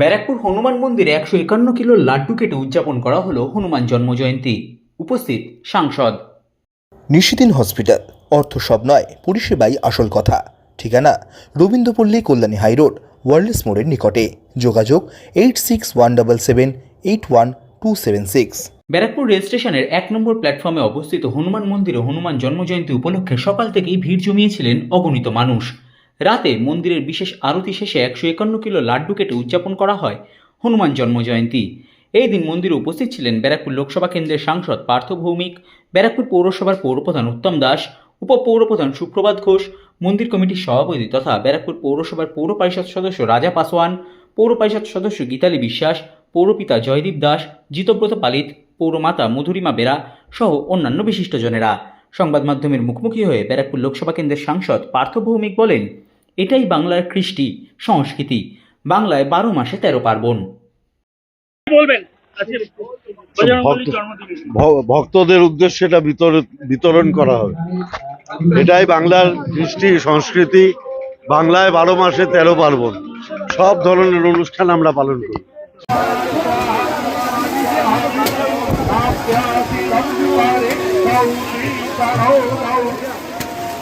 ব্যারাকপুর হনুমান মন্দিরে একশো একান্ন কিলো লাড্ডু কেটে উদযাপন করা হলো হনুমান জন্মজয়ন্তী। উপস্থিত সাংসদ। নিশিদিন হসপিটাল। অর্থ সব নয় পরিষেবাই আসল কথা। ঠিকানা রবীন্দ্রপল্লী কল্যাণী হাইরোড ওয়ার্ল্ডস মোড়ের নিকটে। যোগাযোগ eight six one double seven eight one two seven six. Barrackpore rail স্টেশনের এক নম্বর প্ল্যাটফর্মে অবস্থিত হনুমান মন্দিরে হনুমান জন্মজয়ন্তী উপলক্ষে সকাল থেকেই ভিড় জমিয়েছিলেন অগণিত মানুষ। রাতে মন্দিরের বিশেষ আরতি শেষে একশো একান্ন কিলো লাড্ডু কেটে উদযাপন করা হয় হনুমান জন্মজয়ন্তী। এই দিন মন্দিরে উপস্থিত ছিলেন ব্যারাকপুর লোকসভা কেন্দ্রের সাংসদ পার্থ ভৌমিক, ব্যারাকপুর পৌরসভার পৌরপ্রধান উত্তম দাস, উপপৌরপ্রধান সুপ্রভাত ঘোষ, মন্দির কমিটির সভাপতি তথা ব্যারাকপুর পৌরসভার পৌর পরিষদ সদস্য রাজা পাসওয়ান পৌর পরিষদ সদস্য গীতালি বিশ্বাস, পৌরপিতা জয়দীপ দাস, জিতব্রত পালিত পৌরমাতা মধুরিমা বেরা সহ অন্যান্য বিশিষ্টজনেরা সংবাদ মাধ্যমের মুখোমুখি হয়ে ব্যারাকপুর লোকসভা কেন্দ্রের সাংসদ পার্থ ভৌমিক বলেন এটাই বাংলার কৃষ্টি সংস্কৃতি বাংলায় বারো মাসে তেরো পার্বণ বলবেন ভক্তদের উদ্দেশ্যে এটা বিতর- বিতরণ করা হবে এটাই বাংলার কৃষ্টি সংস্কৃতি বাংলায় বারো মাসে তেরো পার্বণ সব ধরনের অনুষ্ঠান আমরা পালন করি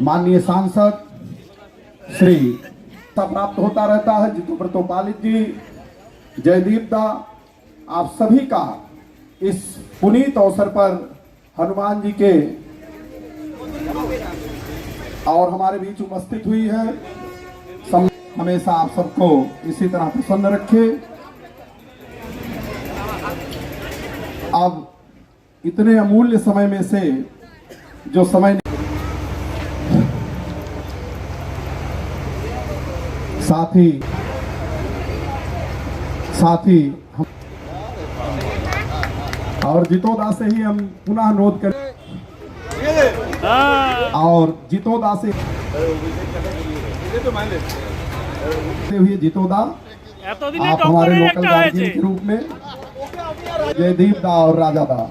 माननीय सांसद श्री प्राप्त होता रहता है, जितु प्रतोपालित जी, जयदीप दा, आप सभी का इस पुनीत अवसर पर हनुमान जी के और हमारे बीच उपस्थित हुई है। हमेशा आप सबको इसी तरह प्रसन्न रखे। अब इतने अमूल्य समय में से जो समय साथ ही साथ ही हम और जीतोदा से ही हम पुनः अनुरोध करें। और जीतोदा से हुए जीतोदा आप हमारे लोकल गार्जियन के रूप में जयदीप दा और राजा दा।